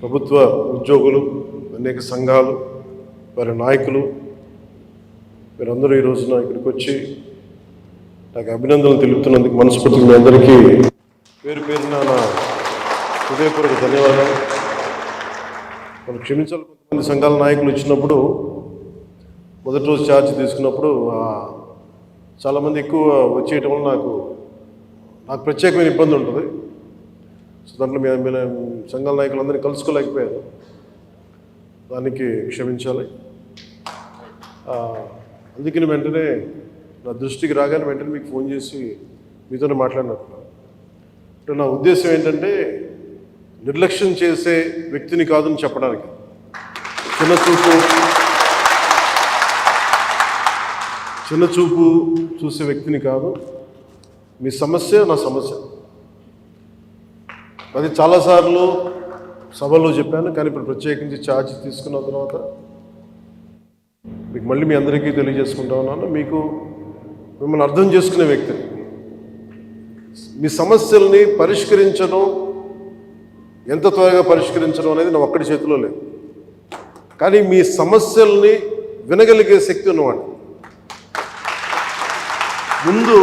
ప్రభుత్వ ఉద్యోగులు అనేక సంఘాలు వారి నాయకులు మీరందరూ ఈ రోజున ఇక్కడికి వచ్చి నాకు అభినందనలు తెలుపుతున్నందుకు మనస్ఫూర్తిగా మీ అందరికీ పేరు పేరున నా హృదయపూర్వక ధన్యవాదాలు. మనం క్షమించాలి కొంతమంది సంఘాల నాయకులు ఇచ్చినప్పుడు మొదటి రోజు ఛార్జ్ తీసుకున్నప్పుడు చాలామంది ఎక్కువ వచ్చేయటం వల్ల నాకు నాకు ప్రత్యేకమైన ఇబ్బంది ఉంటుంది. సో దాంట్లో మీ మీ సంఘాల నాయకులందరినీ కలుసుకోలేకపోయారు. దానికి క్షమించాలి. అందుకని వెంటనే నా దృష్టికి రాగానే వెంటనే మీకు ఫోన్ చేసి మీతోనే మాట్లాడినట్టున్నాను. అంటే నా ఉద్దేశం ఏంటంటే నిర్లక్ష్యం చేసే వ్యక్తిని కాదని చెప్పడానికి. చిన్న చూపు చిన్న చూపు చూసే వ్యక్తిని కాదు. మీ సమస్య నా సమస్య. అది చాలాసార్లు సభలో చెప్పాను కానీ ఇప్పుడు ప్రత్యేకించి ఛార్జ్ తీసుకున్న తర్వాత మీకు మళ్ళీ మీ అందరికీ తెలియజేసుకుంటా ఉన్నాను. మీకు మిమ్మల్ని అర్థం చేసుకునే వ్యక్తిని మీ సమస్యల్ని పరిష్కరించడం ఎంత త్వరగా పరిష్కరించడం అనేది నా ఒక్కడి చేతిలో లేదు. కానీ మీ సమస్యల్ని వినగలిగే శక్తి ఉన్నవాడు. ముందు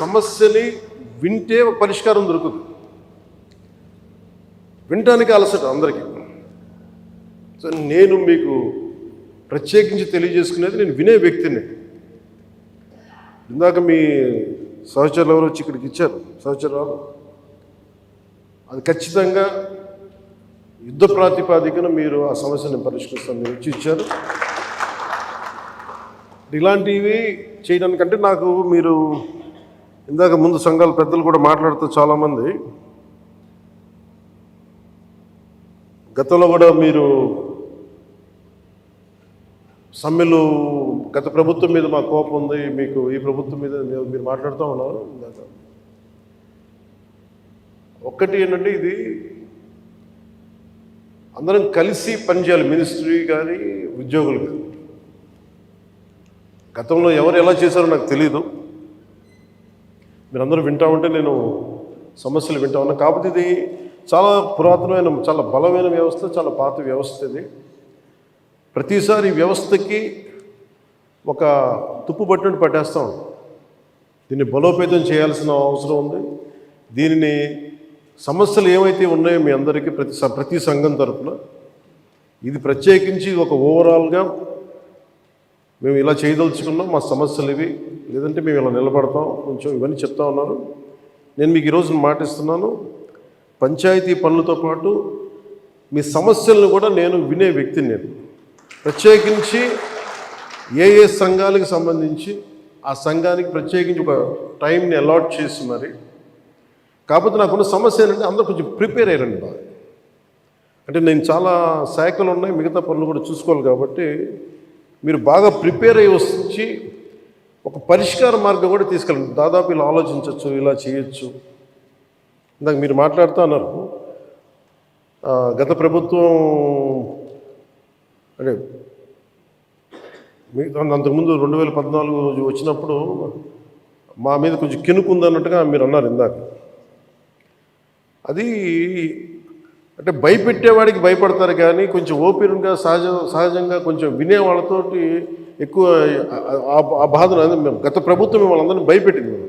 సమస్యని వింటే పరిష్కారం దొరుకుతుంది. వినటానికి అలసట అందరికీ. సో నేను మీకు ప్రత్యేకించి తెలియజేసుకునేది నేను వినే వ్యక్తిని. ఇందాక మీ సహచరులు ఎవరు వచ్చి ఇక్కడికి ఇచ్చారు. సహచరాలు అది ఖచ్చితంగా యుద్ధ ప్రాతిపాదికన మీరు ఆ సమస్యను పరిష్కరిస్తాను మీరు వచ్చి ఇచ్చారు ఇలాంటివి చేయడానికంటే నాకు మీరు ఇందాక ముందు సంఘాల పెద్దలు కూడా మాట్లాడుతూ చాలామంది గతంలో కూడా మీరు సమ్మెలు గత ప్రభుత్వం మీద మా కోపం ఉంది మీకు ఈ ప్రభుత్వం మీద మీరు- మీరు మాట్లాడుతూ ఉన్నారు? ఇందాక ఒక్కటి ఏంటంటే ఇది అందరం కలిసి పనిచేయాలి మినిస్ట్రీ కానీ ఉద్యోగులు కానీ. గతంలో ఎవరు ఎలా చేశారో నాకు తెలియదు మీరందరూ వింటా ఉంటే నేను సమస్యలు వింటా ఉన్నా. కాకపోతే ఇది చాలా పురాతనమైన చాలా బలమైన వ్యవస్థ చాలా పాత వ్యవస్థ ఇది. ప్రతిసారి వ్యవస్థకి ఒక తుప్పు పట్టినట్టు పట్టేస్తాం. దీన్ని బలోపేతం చేయాల్సిన అవసరం ఉంది. దీనిని సమస్యలు ఏమైతే ఉన్నాయో మీ అందరికీ ప్రతి ప్రతి సంఘం తరఫున ఇది ప్రత్యేకించి ఒక ఓవరాల్గా మేము ఇలా చేయదలుచుకున్నాం. మా సమస్యలు ఇవి. లేదంటే మేము ఇలా నిలబడతాం. కొంచెం ఇవన్నీ చెప్తా ఉన్నారు. నేను మీకు ఈరోజు మాటిస్తున్నాను. పంచాయతీ పనులతో పాటు మీ సమస్యలను కూడా నేను వినే వ్యక్తిని నేను. ప్రత్యేకించి ఏ ఏ సంఘాలకు సంబంధించి ఆ సంఘానికి ప్రత్యేకించి ఒక టైంని అలాట్ చేసి మరి కాకపోతే నాకున్న సమస్య ఏంటంటే అందరూ కొంచెం ప్రిపేర్ అయ్యారండి బాగా. అంటే నేను చాలా శాఖలు ఉన్నాయి మిగతా పనులు కూడా చూసుకోవాలి కాబట్టి మీరు బాగా ప్రిపేర్ అయ్యి వచ్చి ఒక పరిష్కార మార్గం కూడా తీసుకెళ్ళండి. దాదాపు ఇలా ఆలోచించవచ్చు ఇలా చేయొచ్చు. ఇందాక మీరు మాట్లాడుతూ అన్నారు. గత ప్రభుత్వం అంటే మీ అంతకుముందు రెండు వేల పద్నాలుగు వచ్చినప్పుడు మా మీద కొంచెం కినుకుందన్నట్టుగా మీరు అన్నారు ఇందాక. అది అంటే భయపెట్టేవాడికి భయపడతారు కానీ కొంచెం ఓపెన్గా సహజ సహజంగా కొంచెం వినేవాళ్ళతోటి ఎక్కువ ఆ- బాధను మేము గత ప్రభుత్వం మిమ్మల్ని అందరినీ భయపెట్టింది.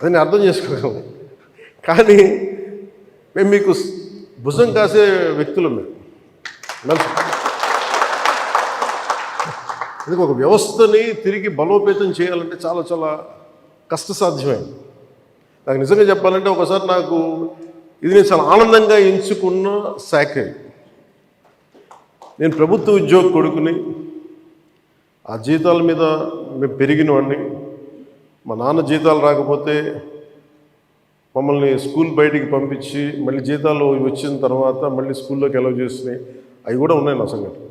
అది నేను అర్థం చేసుకోగలం కానీ మేము మీకు భుజం కాసే వ్యక్తులు మేము. ఇది ఒక వ్యవస్థని తిరిగి బలోపేతం చేయాలంటే చాలా చాలా కష్టసాధ్యమైంది నాకు నిజంగా చెప్పాలంటే ఒకసారి నాకు ఇది నేను చాలా ఆనందంగా ఎంచుకున్న శాఖ. నేను ప్రభుత్వ ఉద్యోగ కొడుకుని ఆ జీతాల మీద మేము పెరిగిన వాడిని మా నాన్న జీతాలు రాకపోతే మమ్మల్ని స్కూల్ బయటికి పంపించి మళ్ళీ జీతాలు వచ్చిన తర్వాత మళ్ళీ స్కూల్లోకి ఎలవ్ చేసినాయి. అవి కూడా ఉన్నాయి నా సంఘటన.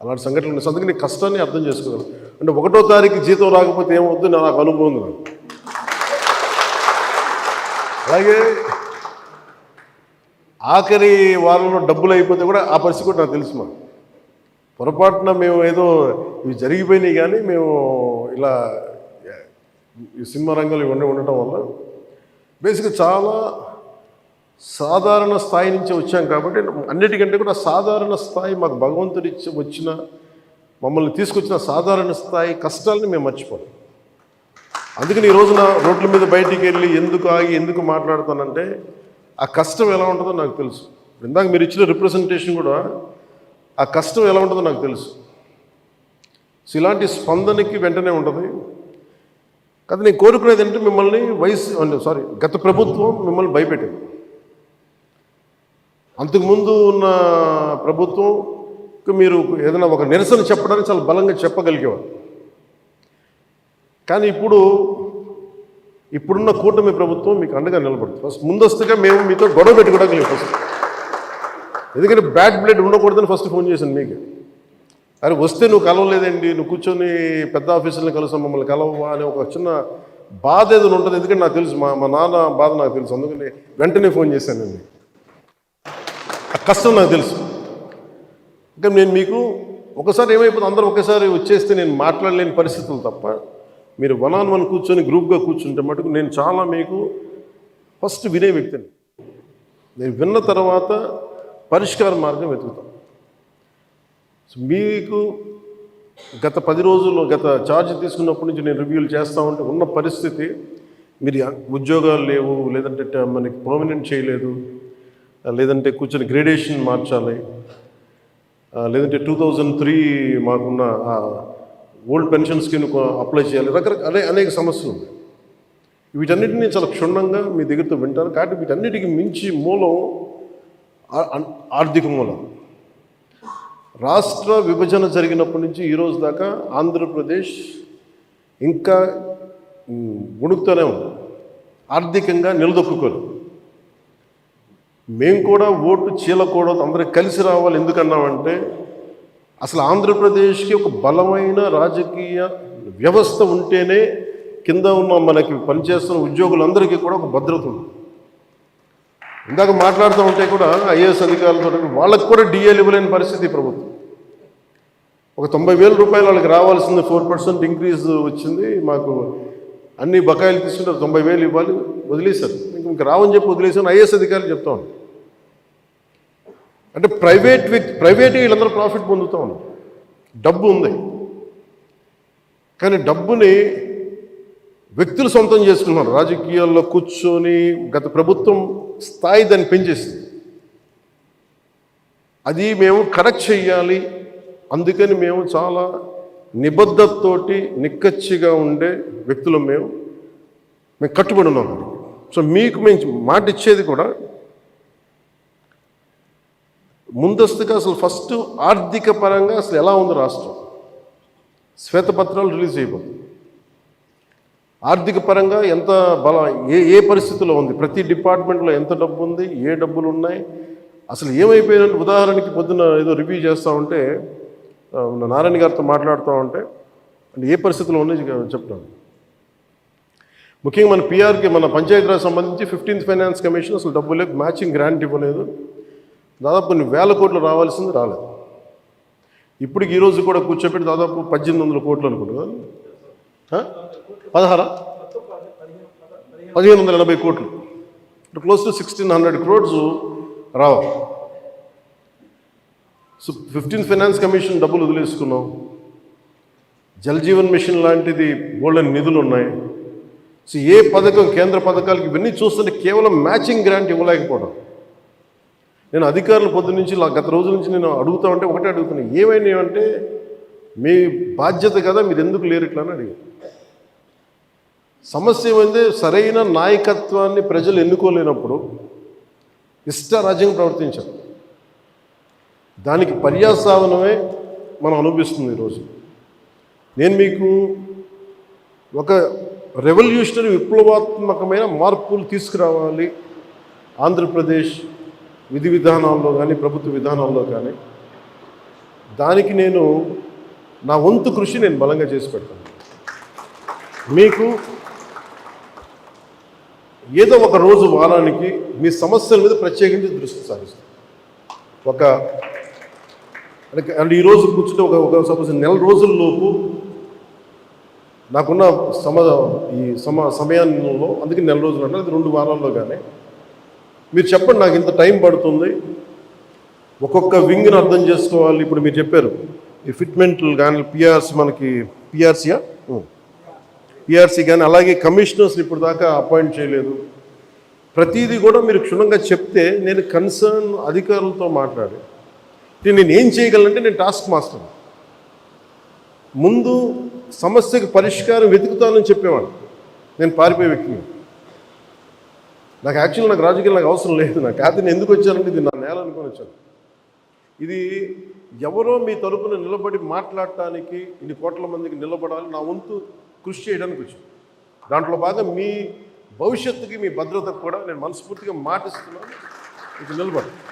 అలాంటి సంఘటనలు ఉన్నాయి. అందుకని నీ కష్టాన్ని అర్థం చేసుకోగలను అంటే ఒకటో తారీఖు జీతం రాకపోతే ఏమవుద్దు నాకు అనుభవం ఉంది నాకు. అలాగే ఆఖరి వారంలో డబ్బులు అయిపోతే కూడా ఆ పరిస్థితి కూడా నాకు తెలుసు మా పొరపాటున మేము ఏదో ఇవి జరిగిపోయినాయి కానీ మేము ఇలా ఈ సినిమా రంగంలో ఇవన్నీ ఉండటం వల్ల బేసిక్గా చాలా సాధారణ స్థాయి నుంచి వచ్చాం కాబట్టి అన్నిటికంటే కూడా సాధారణ స్థాయి మాకు భగవంతుడి వచ్చిన మమ్మల్ని తీసుకొచ్చిన సాధారణ స్థాయి కష్టాలని మేము మర్చిపోం. అందుకని ఈ రోజున రోడ్ల మీద బయటికి వెళ్ళి ఎందుకు ఆగి ఎందుకు మాట్లాడుతానంటే ఆ కష్టం ఎలా ఉంటుందో నాకు తెలుసు. ఇందాక మీరు ఇచ్చిన రిప్రజెంటేషన్ కూడా ఆ కష్టం ఎలా ఉంటుందో నాకు తెలుసు. సో ఇలాంటి స్పందనకి వెంటనే ఉంటుంది. కదా నేను కోరుకునేది ఏంటంటే మిమ్మల్ని వయసు అంటే సారీ గత ప్రభుత్వం మిమ్మల్ని భయపెట్టింది. అంతకుముందు ఉన్న ప్రభుత్వంకి మీరు ఏదైనా ఒక నిరసన చెప్పడానికి చాలా బలంగా చెప్పగలిగేవారు. కానీ ఇప్పుడు ఇప్పుడున్న కూటమి ప్రభుత్వం మీకు అండగా నిలబడుతుంది. ఫస్ట్ ముందస్తుగా మేము మీతో గొడవ పెట్టుకోవడానికి ఫస్ట్. ఎందుకంటే బ్యాడ్ బ్లడ్ ఉండకూడదని ఫస్ట్ ఫోన్ చేశాను మీకు. అరే వస్తే నువ్వు కలవలేదండి నువ్వు కూర్చొని పెద్ద ఆఫీసులను కలుసాం మమ్మల్ని కలవవా అని ఒక చిన్న బాధ ఏదో ఉంటుంది. ఎందుకంటే నాకు తెలుసు మా మా నాన్న బాధ నాకు తెలుసు. అందుకని వెంటనే ఫోన్ చేశానండి ఆ కష్టం నాకు తెలుసు. ఇంకా నేను మీకు ఒకసారి ఏమైపోతుంది అందరూ ఒకసారి వచ్చేస్తే నేను మాట్లాడలేని పరిస్థితులు తప్ప మీరు వన్ ఆన్ వన్ కూర్చొని గ్రూప్గా కూర్చుంటే మటుకు నేను చాలా మీకు ఫస్ట్ వినే వ్యక్తిని. నేను విన్న తర్వాత పరిష్కార మార్గం వెతుకుతాను మీకు గత పది రోజుల్లో గత ఛార్జ్ తీసుకున్నప్పటి నుంచి నేను రివ్యూలు చేస్తా ఉంటే ఉన్న పరిస్థితి మీరు ఉద్యోగాలు లేవు లేదంటే మనకి పర్మనెంట్ చేయలేదు లేదంటే కూర్చొని గ్రేడేషన్ మార్చాలి లేదంటే టూ థౌజండ్ త్రీ మాకున్న ఓల్డ్ పెన్షన్ స్కీమ్ అప్లై చేయాలి. రకరకాల అనే అనేక సమస్యలు ఉన్నాయి. వీటన్నిటిని చాలా క్షుణ్ణంగా మీ దగ్గరతో వింటారు కాబట్టి వీటన్నిటికీ మించి మూలం ఆర్థిక మూలం. రాష్ట్ర విభజన జరిగినప్పటి నుంచి ఈ రోజు దాకా ఆంధ్రప్రదేశ్ ఇంకా ఉమ్, ఉణుకుతూనే ఉంది. ఆర్థికంగా నిలదొక్కుకోరు మేము కూడా ఓటు చీలకూడదు అందరికి కలిసి రావాలి. ఎందుకన్నామంటే అసలు ఆంధ్రప్రదేశ్కి ఒక బలమైన రాజకీయ వ్యవస్థ ఉంటేనే కింద ఉన్న మనకి పనిచేస్తున్న ఉద్యోగులందరికీ కూడా ఒక భద్రత ఉంది. ఇందాక మాట్లాడుతూ ఉంటే కూడా ఐఏఎస్ అధికారులతో వాళ్ళకి కూడా డిఏలు ఇవ్వలేని పరిస్థితి ప్రభుత్వం. ఒక తొంభై వేల రూపాయలు వాళ్ళకి రావాల్సింది ఫోర్ పర్సెంట్ ఇంక్రీజ్ వచ్చింది. మాకు అన్ని బకాయిలు తీసుకుంటారు తొంభై వేలు ఇవ్వాలి. వదిలేశారు. ఇంక రావని చెప్పి వదిలేసాను ఐఏఎస్ అధికారులు చెప్తా అంటే ప్రైవేట్ వ్యక్తి ప్రైవేట్ వీళ్ళందరూ ప్రాఫిట్ పొందుతూ ఉన్నారు. డబ్బు ఉంది. కానీ డబ్బుని వ్యక్తులు సొంతం చేసుకున్నారు రాజకీయాల్లో కూర్చొని గత ప్రభుత్వం స్థాయి దాన్ని పెంచేసింది. అది మేము కరెక్ట్ చేయాలి. అందుకని మేము చాలా నిబద్ధతతోటి నిక్కచ్చిగా ఉండే వ్యక్తులు మేము. మేము కట్టుబడి ఉన్నాం. సో మీకు మేము మాట ఇచ్చేది కూడా ముందస్తుగా అసలు ఫస్ట్ ఆర్థిక పరంగా అసలు ఎలా ఉంది రాష్ట్రం? శ్వేతపత్రాలు రిలీజ్ చేయబోతుంది ఆర్థిక పరంగా ఎంత బలం ఏ ఏ పరిస్థితిలో ఉంది? ప్రతి డిపార్ట్మెంట్లో ఎంత డబ్బు ఉంది? ఏ డబ్బులు ఉన్నాయి? అసలు ఏమైపోయినట్టు ఉదాహరణకి పొద్దున ఏదో రివ్యూ చేస్తూ ఉంటే నారాయణ గారితో మాట్లాడుతూ ఉంటే అంటే ఏ పరిస్థితిలో ఉన్నాయి చెప్తాను. ముఖ్యంగా మన పిఆర్కి మన పంచాయతీరాజ్ సంబంధించి ఫిఫ్టీన్త్ ఫైనాన్స్ కమిషన్ అసలు డబ్బు లేదు మ్యాచింగ్ గ్రాంట్ ఇవ్వలేదు. దాదాపు కొన్ని వేల కోట్లు రావాల్సింది రాలేదు. ఇప్పటికి ఈరోజు కూడా కూర్చోబెట్టి దాదాపు పద్దెనిమిది వందల కోట్లు అనుకుంటున్నా పదహారా? పదిహేను వందల ఎనభై కోట్లు. Close to sixteen hundred crores రావాలి. సో ఫిఫ్టీన్ ఫైనాన్స్ కమిషన్ డబ్బులు వదిలేసుకున్నాం. జల్ జీవన్ మిషన్ లాంటిది గోల్డెన్ నిధులు ఉన్నాయి. సో ఏ పథకం కేంద్ర పథకాలకి ఇవన్నీ చూస్తుంటే కేవలం మ్యాచింగ్ గ్రాంట్ ఇవ్వలేకపోవడం. నేను అధికారులు పొద్దు నుంచి గత రోజుల నుంచి నేను అడుగుతా ఉంటే ఒకటే అడుగుతున్నాను ఏమైనా అంటే మీ బాధ్యత కదా మీరు ఎందుకు లేరు ఇట్లా అని అడిగారు. సమస్య ఏమైంది సరైన నాయకత్వాన్ని ప్రజలు ఎన్నుకోలేనప్పుడు ఇష్టారాజ్యంగా ప్రవర్తించారు. దానికి పర్యాసావనమే మనం అనుభవిస్తుంది ఈరోజు నేను మీకు ఒక రెవల్యూషనరీ విప్లవాత్మకమైన మార్పులు తీసుకురావాలి. ఆంధ్రప్రదేశ్ విధి విధానాల్లో కానీ ప్రభుత్వ విధానాల్లో కానీ. దానికి నేను నా వంతు కృషి నేను బలంగా చేసి పెడతాను. మీకు ఏదో ఒక రోజు వారానికి మీ సమస్యల మీద ప్రత్యేకించి దృష్టి సారిస్తాను. ఒక అంటే అంటే ఈరోజు కూర్చుంటే ఒక ఒక సపోజ్ నెల రోజుల్లోపు నాకున్న సమ ఈ సమ సమయంలో అందుకే నెల రోజులు అంటే అది రెండు వారాల్లో కానీ మీరు చెప్పండి నాకు ఇంత టైం పడుతుంది. ఒక్కొక్క వింగ్ని అర్థం చేసుకోవాలి. ఇప్పుడు మీరు చెప్పారు ఈ ఫిట్మెంట్లు కానీ పిఆర్సి మనకి పిఆర్సీయా పిఆర్సీ కానీ అలాగే కమిషనర్స్ని ఇప్పుడు దాకా అపాయింట్ చేయలేదు. ప్రతిదీ కూడా మీరు క్షుణ్ణంగా చెప్తే నేను కన్సర్న్ అధికారులతో మాట్లాడాను నేను ఏం చేయగలనంటే నేను టాస్క్ మాస్టర్ ముందు సమస్యకు పరిష్కారం వెతుకుతానని చెప్పేవాడు. నేను పారిపోయే వ్యక్తిని. నాకు యాక్చువల్ నాకు రాజకీయాలు నాకు అవసరం లేదు. నాకు కాదు నేను ఎందుకు వచ్చానంటే ఇది నా నేల అనుకొని వచ్చాను. ఇది ఎవరో మీ తరపున నిలబడి మాట్లాడటానికి ఇన్ని కోట్ల మందికి నిలబడాలి నా వంతు కృషి చేయడానికి వచ్చాను. దాంట్లో బాగా మీ భవిష్యత్తుకి మీ భద్రతకు కూడా నేను మనస్ఫూర్తిగా మాటిస్తున్నాను. ఇది నిలబడి.